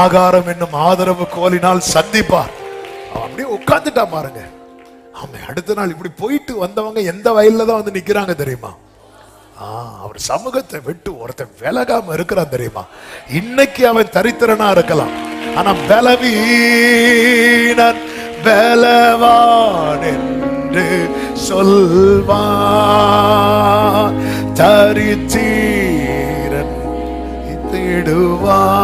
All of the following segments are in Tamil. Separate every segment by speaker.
Speaker 1: ஆகாரம் என்னும் ஆதரவு கோலினால் சந்திப்பார். அப்படியே உட்கார்ந்துட்டா பாருங்க. ஆமா அடுத்த நாள் இப்படி போயிட்டு வந்தவங்க எந்த வயல்ல தான் வந்து நிக்கிறாங்க தெரியுமா? அவர் சமூகத்தை விட்டு ஒருத்தன் விலகாம இருக்கிறான் தெரியுமா? இன்னைக்கு அவன் தரித்திரனா இருக்கலாம். ஆனா பலவீனன் பலவான் என்று சொல்வான். தரித்தீரன் தேடுவான்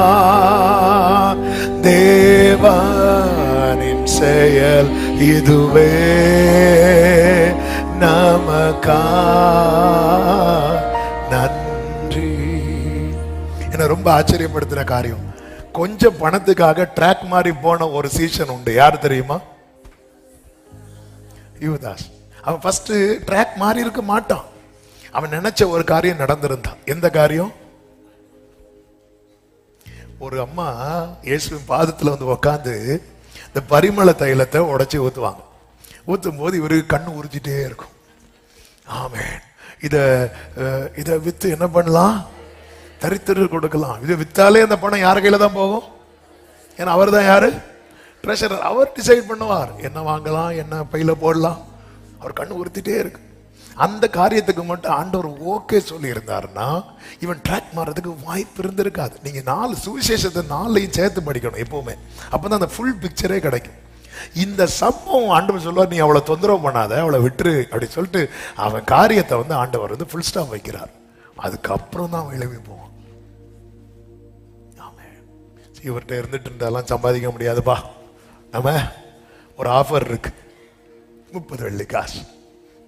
Speaker 1: இதுவே நமக்கா. நன்றி. என்ன ரொம்ப ஆச்சரியப்படுத்துற காரியம். கொஞ்சம் பணத்துக்காக ட்ராக் மாறி போன ஒரு சீசன் உண்டு. யார் தெரியுமா? யுவதாஸ். அவன் ஃபர்ஸ்ட் ட்ராக் மாறி இருக்க மாட்டான். அவன் நினைச்ச ஒரு காரியம் நடந்திருந்தான். எந்த காரியம்? ஒரு அம்மா இயேசுவின் பாதத்துல வந்து உட்காந்து இந்த பரிமள தைலத்தை உடைச்சி ஊற்றுவாங்க ஊற்றும் போது இவருக்கு கண் உறிஞ்சிட்டே இருக்கும். ஆமென். இதை இதை விற்று என்ன பண்ணலாம்? தரித்திர கொடுக்கலாம். இதை விற்றாலே அந்த பணம் யார் கையில் தான் போகும்? ஏன்னா அவர் தான் யாரு? ட்ரெஷரர் அவர் டிசைட் பண்ணுவார். என்ன வாங்கலாம்? என்ன பையில போடலாம்? அவர் கண் உறுத்திட்டே இருக்கு. அந்த காரியத்துக்கு மட்டும் ஆண்டவர் ஓகே சொல்லி இருந்தாருன்னா இவன் ட்ராக் மாறதுக்கு வாய்ப்பு இருந்திருக்காது. நீங்க நாலு சுவிசேஷத்தை நாளையும் சேர்த்து படிக்கணும் எப்பவுமே. அப்பதான் அந்த ஃபுல் பிக்சரே கிடைக்கும். இந்த சம்பவம் ஆண்டவர் சொல்லுவார் நீ அவளை தொந்தரவு பண்ணாத அவளை விட்டுரு அப்படி சொல்லிட்டு அவன் காரியத்தை வந்து ஆண்டவர் வந்து ஃபுல் ஸ்டாப் வைக்கிறார். அதுக்கப்புறம் தான் எழுப்பி போவான். இவர்கிட்ட இருந்துட்டு இருந்தாலாம் சம்பாதிக்க முடியாதுப்பா. நம்ம ஒரு ஆஃபர் இருக்கு. முப்பது வெள்ளி காசு.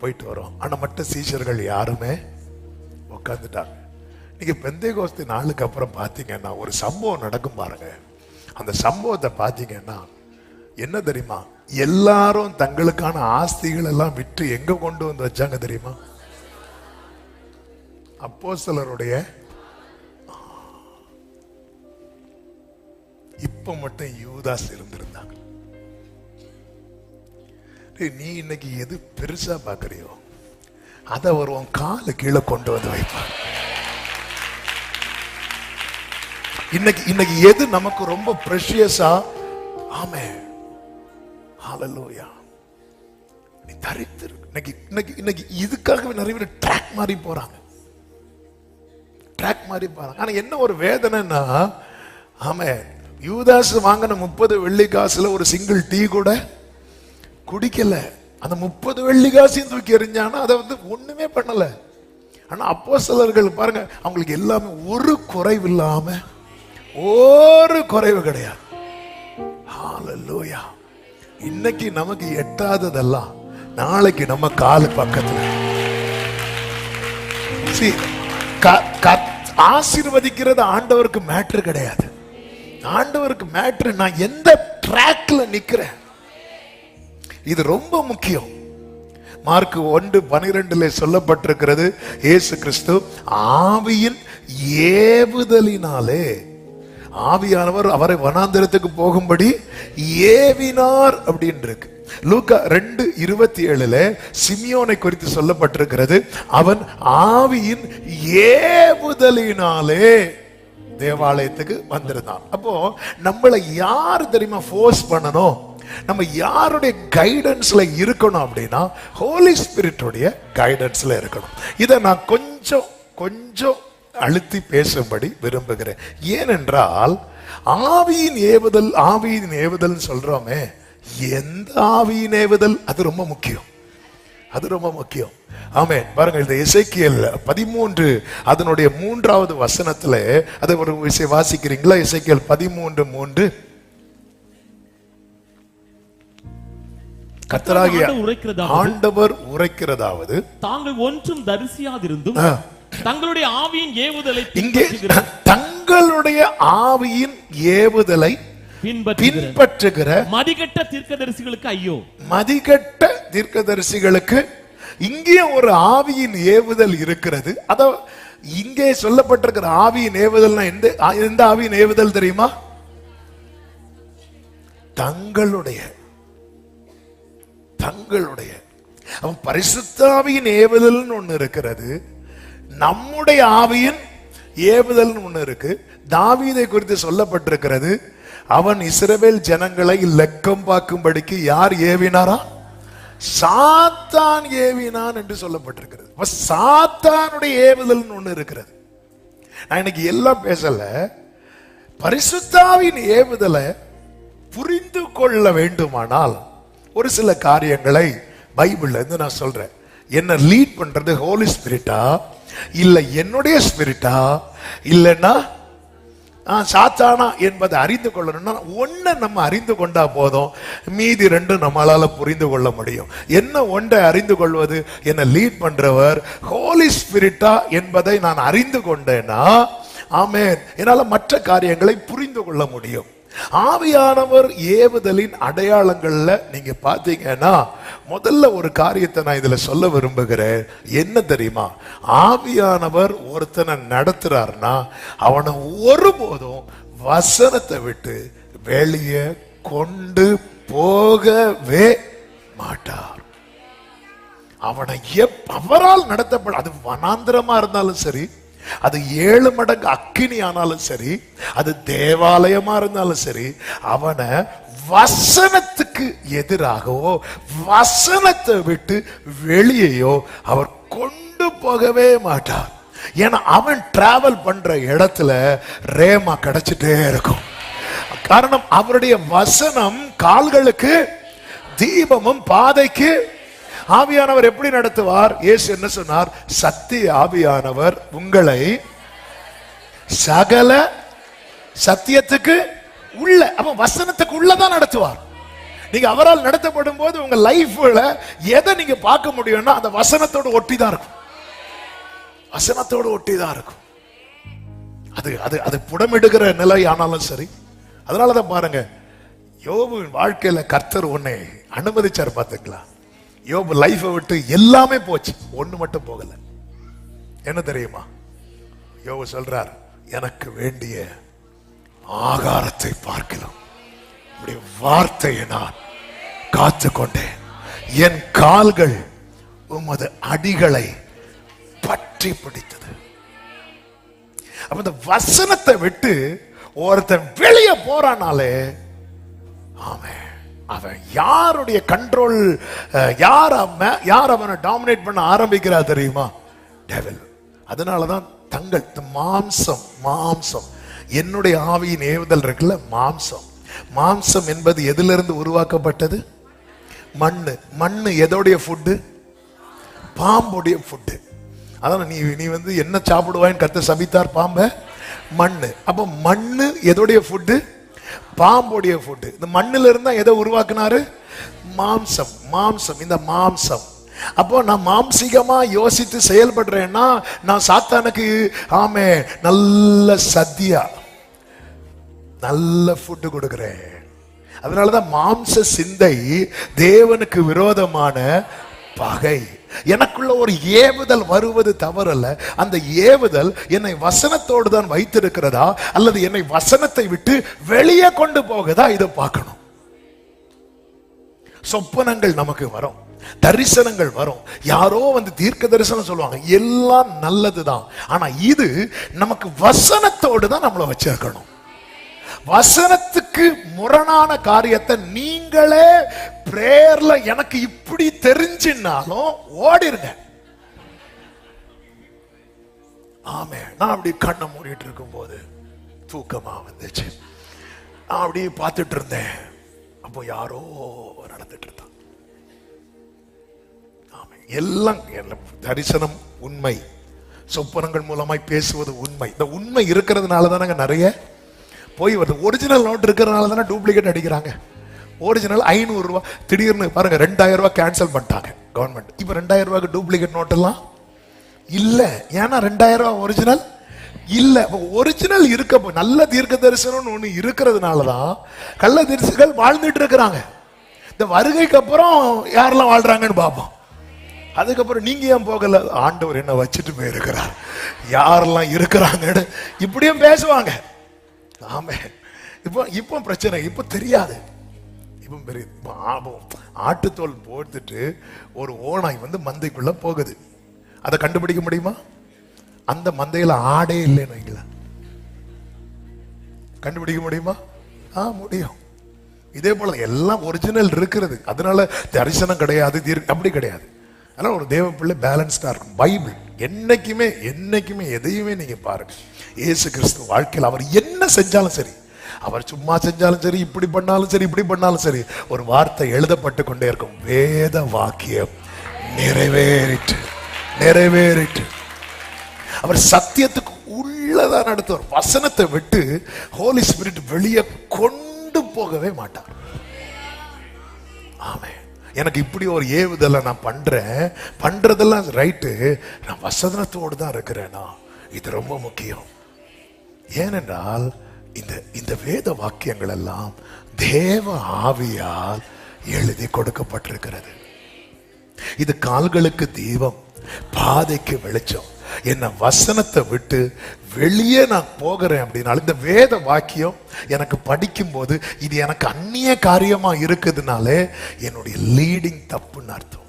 Speaker 1: போயிட்டு வரோம். ஆனால் மற்ற சீஷர்கள் யாருமே உட்காந்துட்டாங்க நீங்க பெந்தயகோஸ்தி நாளுக்கு அப்புறம் பார்த்தீங்கன்னா ஒரு சம்பவம் நடக்கும் பாருங்க. அந்த சம்பவத்தை பார்த்தீங்கன்னா என்ன தெரியுமா? எல்லாரும் தங்களுக்கான ஆஸ்திகள் எல்லாம் விற்று எங்க கொண்டு வந்து வச்சாங்க தெரியுமா? அப்போ சிலருடைய இப்ப மட்டும் யூதாஸ் இருந்திருந்தாங்க. நீ இன்னைக்கு எது பெருசா பாக்குறியோ அதை ஒரு உன் காலை கீழே கொண்டு வந்து வைப்பான் இன்னைக்கு இன்னைக்கு எது நமக்கு ரொம்ப ப்ரெஷியஸா ஆமே. ஹalleluya நீ தரித்திருக்கு இன்னைக்கு இன்னைக்கு இன்னைக்கு இதுக்காகவே நிறைய பேர் ட்ராக் மாறி போறாங்க. ட்ராக் மாறி போறாங்க. ஆனா என்ன ஒரு வேதனைன்னா ஆமே யூதாஸ் வாங்கின முப்பது வெள்ளி காசுல ஒரு சிங்கிள் டீ கூட குடிக்கல. அந்த முப்பது வெள்ளி காசையும் தூக்கி எறிஞ்சானா அதை வந்து ஒண்ணுமே பண்ணல. ஆனா அப்போ பாருங்க அவங்களுக்கு எல்லாமே ஒரு குறைவு இல்லாம ஒரு குறைவு கிடையாது. இன்னைக்கு நமக்கு எட்டாததெல்லாம் நாளைக்கு நம்ம காலு பக்கத்துல. க- ஆசீர்வதிக்கிறது ஆண்டவருக்கு மேட்ரு கிடையாது. ஆண்டவருக்கு மேட்ரு நான் எந்த ட்ராக்ல நிக்கிறேன்? இது ரொம்ப முக்கியம். மார்க் ஒன்று பனிரெண்டுல சொல்லப்பட்டிருக்கிறது ஏசு கிறிஸ்து ஆவியின் ஏவுதலினாலே ஆவியானவர் அவரை வனாந்திரத்துக்கு போகும்படி ஏவினார் அப்படின்னு இருக்கு லூக்கா ரெண்டு இருபத்தி ஏழுல சிமியோனை குறித்து சொல்லப்பட்டிருக்கிறது அவன் ஆவியின் ஏவுதலினாலே தேவாலயத்துக்கு வந்திருந்தான். அப்போ நம்மளை யார் தெரியுமா ஃபோர்ஸ் பண்ணணும்? நம்ம யாருடைய கைடன்ஸ்ல இருக்கணும் அப்படின்னா ஹோலி ஸ்பிரிட்டுடைய கைடன்ஸ்ல இருக்கணும். இதை நான் கொஞ்சம் கொஞ்சம் அழுத்தி பேசும்படி விரும்புகிறேன். ஏனென்றால் ஆவியின் ஏவுதல் ஆவியின் ஏவுதல் சொல்றோமே எந்த ஆவியின் ஏவுதல்? அது ரொம்ப முக்கியம். அது ரொம்ப முக்கியம். ஆமே பாருங்க இந்த இசைக்கியல் பதிமூன்று அதனுடைய மூன்றாவது வசனத்துல அதை ஒரு விஷயம் வாசிக்கிறீங்களா? இசைக்கியல் பதிமூன்று மூன்று. கத்தராகிய
Speaker 2: ஆண்டவர் உரைக்கிறதாவது, தாங்கள் ஒன்றும் தரிசியாதிருந்தும். தங்களுடைய ஆவியின் ஏவுதலை
Speaker 1: இங்கே
Speaker 2: பின்பற்றுகிற
Speaker 1: தங்களுடைய ஆவியின் ஏவுதலை
Speaker 2: பின்பற்றுகிற
Speaker 1: பின்பற்றுகிற
Speaker 2: மதிகெட்ட தீர்க்கதரிசிகளுக்கு ஐயோ.
Speaker 1: மதிகட்ட தீர்க்கதரிசிகளுக்கு இங்கே ஒரு ஆவியின் ஏவுதல் இருக்கிறது. அத இங்கே சொல்லப்பட்டிருக்கிற ஆவியின் ஏவுதல்னா எந்த எந்த ஆவியின் ஏவுதல் தெரியுமா? தங்களுடைய தங்களுடைய. அவன் பரிசுத்தாவியின் ஏவுதல்னு ஒன்று இருக்கிறது. நம்முடைய ஆவியின் ஏவுதல்னு ஒன்று இருக்கு. தாவீதை குறித்து சொல்லப்பட்டிருக்கிறது அவன் இஸ்ரவேல் ஜனங்களை லெக்கம் பார்க்கும்படிக்கு யார் ஏவினாரா? சாத்தான் ஏவினான் என்று சொல்லப்பட்டிருக்கிறது. சாத்தானுடைய ஏவுதல்னு ஒன்று இருக்கிறது. நான் இன்னைக்கு எல்லாம் பேசல. பரிசுத்தாவின் ஏவுதலை புரிந்து கொள்ள வேண்டுமானால் ஒரு சில காரியங்களை பைபிள்ல இருந்து நான் சொல்றேன். என்ன லீட் பண்றது ஹோலி ஸ்பிரிட்டா இல்ல என்னுடைய ஸ்பிரிட்டா இல்லைன்னா சாத்தானா என்பதை அறிந்து கொள்ளணும்னா ஒன்றை நம்ம அறிந்து கொண்டா போதும். மீதி ரெண்டு நம்மளால புரிந்து கொள்ள முடியும். என்ன ஒன்றை அறிந்து கொள்வது? என்ன லீட் பண்றவர் ஹோலி ஸ்பிரிட்டா என்பதை நான் அறிந்து கொண்டேன்னா ஆமே என்னால மற்ற காரியங்களை புரிந்து கொள்ள முடியும். ஆவியானவர் ஏவுதலின் அடையாளங்கள்ல நீங்க பாத்தீங்கன்னா முதல்ல ஒரு காரியத்தை நான் இதுல சொல்ல விரும்புகிறேன். என்ன தெரியுமா? ஆவியானவர் ஒருத்தனை நடத்துறாருன்னா அவனை ஒருபோதும் வசனத்தை விட்டு வெளியே கொண்டு போகவே மாட்டார். அவனை எப் அவரால் நடத்தப்பட அது வனாந்திரமா இருந்தாலும் சரி அது ஏழு மடங்கு அக்கினி ஆனாலும் சரி அது தேவாலயமா இருந்தாலும் சரி அவனை வசனத்துக்கு எதிராகவோ வசனத்தை விட்டு வெளியேயோ அவர் கொண்டு போகவே மாட்டார். ஏன்னா அவன் டிராவல் பண்ற இடத்துல ரேமா கிடைச்சிட்டே இருக்கும். காரணம் அவருடைய வசனம் கால்களுக்கு தீபமும் பாதைக்கு ஆவியானவர் எப்படி நடத்துவார்? இயேசு என்ன சொன்னார்? சத்திய ஆவியானவர் உங்களை சகல சத்தியத்துக்கு உள்ள அப்ப வசனத்துக்கு உள்ளதான் நடத்துவார். நீங்க அவரால் நடத்தப்படும் போது உங்க லைஃப்ல எதை நீங்க பார்க்க முடியும்னா அந்த வசனத்தோடு ஒட்டி தான் இருக்கும். வசனத்தோடு ஒட்டி தான் இருக்கும். அது அது அது புடமிடுகிற நிலை ஆனாலும் சரி. அதனாலதான் பாருங்க யோபுவின் வாழ்க்கையில கர்த்தர் உன்னை அனுமதிச்சார் பார்த்துக்கலாம். யோபு லைஃபை விட்டு எல்லாமே போச்சு. ஒண்ணு மட்டும் போகல. என்ன தெரியுமா? யோபு சொல்றார் எனக்கு வேண்டிய ஆகாரத்தை பார்க்கலாம் உம்முடைய வார்த்தையை நான் காத்து கொண்டேன். என் கால்கள் உமது அடிகளை பற்றி பிடித்தது. அப்ப இந்த வசனத்தை விட்டு ஒருத்தன் வெளியே போறானாலே ஆமே அவன் யாருடைய கண்ட்ரோல் யார் அவன் யார் அவனை டாமினேட் பண்ண ஆரம்பிக்கிறா தெரியுமா? டெவல் அதனால தான் தங்கள் இந்த மாம்சம் மாம்சம். என்னுடைய ஆவியின் ஏவுதல் இருக்குல்ல மாம்சம். மாம்சம் என்பது எதிலிருந்து உருவாக்கப்பட்டது? மண்ணு. மண்ணு எதோடைய ஃபுட்டு பாம்புடைய ஃபுட்டு அதான் நீ நீ வந்து என்ன சாப்பிடுவாய்ன்னு கத்த சபித்தார் பாம்பை? மண்ணு. அப்போ மண்ணு எதோடைய ஃபுட்டு பாம்புடைய ஃபுட்டு இந்த மண்ணுல இருந்தால் எதை உருவாக்குனாரு? மாம்சம் மாம்சம் இந்த மாம்சம். அப்போ நான் மாம்சீகமா யோசித்து செயல்படுறேன்னா நான் சாத்தானுக்கு ஆமே நல்ல சத்தியா நல்ல ஃபுட்டு கொடுக்குறேன். அதனாலதான் மாம்ச சிந்தை தேவனுக்கு விரோதமான பகை. எனக்குள்ள ஒரு ஏவுதல் வருவது தவறல்ல. அந்த ஏவுதல் என்னை வசனத்தோடு தான் வைத்திருக்கிறதா? அல்லது என்னை வசனத்தை விட்டு வெளியே கொண்டு போகதா? இதை பார்க்கணும். சொப்பனங்கள் நமக்கு வரும். தரிசனங்கள் வரும். யாரோ வந்து தீர்க்க தரிசனம் சொல்லுவாங்க. எல்லாம் நல்லதுதான். ஆனா இது நமக்கு வசனத்தோடு தான் நம்மளை வச்சிருக்கணும். வசனத்துக்கு முரணான காரியத்தை நீங்களே பிரேயர்ல எனக்கு இப்படி தெரிஞ்சுனாலும் ஓடிருங்க. ஆமே நான் அப்படி கண்ணை மூடிட்டு இருக்கும்போது தூக்கமா வந்துச்சு. நான் அப்படியே பார்த்துட்டு இருந்தேன். அப்போ யாரோ நடந்துட்டு இருந்தான். ஆமே எல்லாம் தரிசனம் உண்மை. சொப்பனங்கள் மூலமாய் பேசுவது உண்மை. இந்த உண்மை இருக்கிறதுனால தானங்க நிறைய போய் வருது. ஒரிஜினல் நோட் இருக்கிறதுனால தானே டூப்ளிகேட் அடிக்கிறாங்க. ஒரிஜினல் ஐநூறுரூவா திடீர்னு பாருங்க ரெண்டாயிரம் ரூபா கேன்சல் பண்ணிட்டாங்க கவர்மெண்ட் இப்போ ரெண்டாயிரம் ரூபாய்க்கு டூப்ளிகேட் நோட் எல்லாம்? ஏன்னா ரெண்டாயிரம் ஒரிஜினல் ஒரிஜினல் இப்போ ஒரிஜினல் இருக்க நல்ல தீர்க்க தரிசனம்னு ஒன்று இருக்கிறதுனால தான் கள்ள தரிசுகள் வாழ்ந்துட்டு இருக்கிறாங்க. இந்த வருகைக்கு அப்புறம் யாரெல்லாம் வாழ்கிறாங்கன்னு பார்ப்போம். அதுக்கப்புறம் நீங்க ஏன் போகல? ஆண்டவர் என்ன வச்சுட்டு போயிருக்கிறார். யாரெல்லாம் இருக்கிறாங்கன்னு இப்படியும் பேசுவாங்க. ஆமே இப்போ இப்போ பிரச்சனை இப்போ தெரியாது. இவன் பெரிய இப்போ ஆபம் ஆட்டுத்தோல் போட்டுட்டு ஒரு ஓனாய் வந்து மந்தைக்குள்ள போகுது. அதை கண்டுபிடிக்க முடியுமா? அந்த மந்தையில ஆடே இல்லைன்னு வைங்களேன். கண்டுபிடிக்க முடியுமா? ஆ முடியும். இதே போல எல்லாம் ஒரிஜினல் இருக்கிறது. அதனால தரிசனம் கிடையாது அப்படி கிடையாது. அதனால ஒரு தேவ பிள்ளை பேலன்ஸ்டா இருக்கும் பைபிள் என்னைக்குமே என்னைக்குமே எதையுமே நீங்க பாருங்க. இயேசு கிறிஸ்து வாழ்க்கையில் அவர் என்ன செஞ்சாலும் சரி அவர் சும்மா செஞ்சாலும் சரி இப்படி பண்ணாலும் சரி இப்படி பண்ணாலும் சரி ஒரு வார்த்தை எழுதப்பட்டு கொண்டே இருக்கும். வேத வாக்கியம் நிறைவேறிட்டு நிறைவேறிட்டு அவர் சத்தியத்துக்கு உள்ளதா நடத்துவார். வசனத்தை விட்டு ஹோலி ஸ்பிரிட் வெளியே கொண்டு போகவே மாட்டார். ஆமே எனக்கு இப்படி ஒரு ஏவுதலை நான் பண்றேன். பண்றதெல்லாம் ரைட்டு. நான் வசனத்தோடு தான் இருக்கிறேனா? இது ரொம்ப முக்கியம். ஏனென்றால் இந்த இந்த வேத வாக்கியங்கள் எல்லாம் தேவ ஆவியால் எழுதி கொடுக்கப்பட்டிருக்கிறது. இது கால்களுக்கு தீபம் பாதைக்கு வெளிச்சம். என்ன வசனத்தை விட்டு வெளியே நான் போகிறேன் அப்படின்னாலும் இந்த வேத வாக்கியம் எனக்கு படிக்கும்போது இது எனக்கு அந்நிய காரியமா இருக்குதுனாலே என்னுடைய லீடிங் தப்புன்னு அர்த்தம்.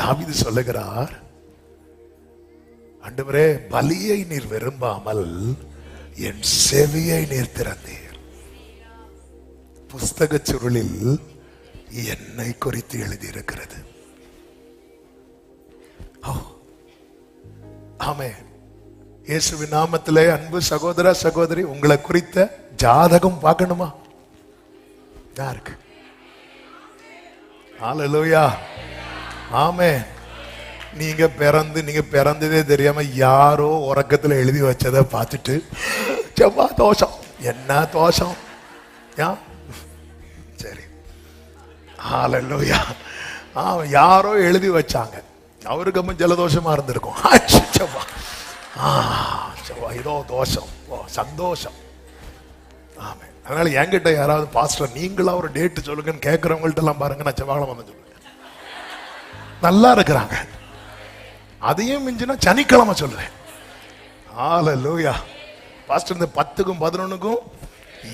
Speaker 1: தாவிது சொல்லுகிறார் அண்டு பலியை நீர் விரும்பாமல் என் செவியை நீர் திறந்தீர். புஸ்தக சுருளில் என்னை குறித்து எழுதியிருக்கிறது. ஆமே இயேசுவின் நாமத்திலே அன்பு சகோதர சகோதரி உங்களை குறித்த ஜாதகம் பார்க்கணுமா? யாருக்கு ஹalleluya ஆமே நீங்க பிறந்து நீங்க பிறந்ததே தெரியாம யாரோ உறக்கத்துல எழுதி வச்சதை பார்த்துட்டு செவ்வா தோஷம். என்ன தோஷம்? யா? சரி. ஹalleluya ஆ யாரோ எழுதி வச்சாங்க. அவருக்கு அம்மன் ஜலதோஷமா இருந்திருக்கும். செவ்வா ஆ செவ்வா இதோ தோஷம். ஓ சந்தோஷம். ஆமே அதனால என்கிட்ட யாராவது பாஸ்டர் நீங்களா ஒரு டேட்டு சொல்லுங்கன்னு கேட்கறவங்கள்ட்ட எல்லாம் பாருங்க நான் செவ்வாழம் வந்து சொல்லுவேன். நல்லா இருக்கிறாங்க. அதையும் மிஞ்சினா சனிக்கிழமை சொல்றேன் ஆல லூயா பாஸ்டர் இந்த பத்துக்கும் பதினொன்னுக்கும்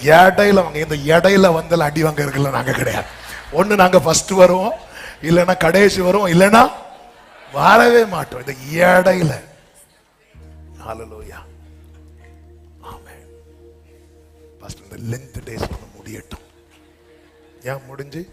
Speaker 1: இடையில வாங்க. இந்த இடையில வந்தால் அடி வாங்க இருக்குல்ல நாங்க கிடையாது. ஒன்று நாங்க ஃபர்ஸ்ட் வருவோம். இல்லைன்னா கடைசி வருவோம். இல்லைன்னா வரவே மாட்டோம். இந்த இடையில. ஹalleluya ஆமென் பாஸ்டர் இந்த லெந்த் டேஸ் ஒன்று முடியட்டும். ஏன் முடிஞ்சு?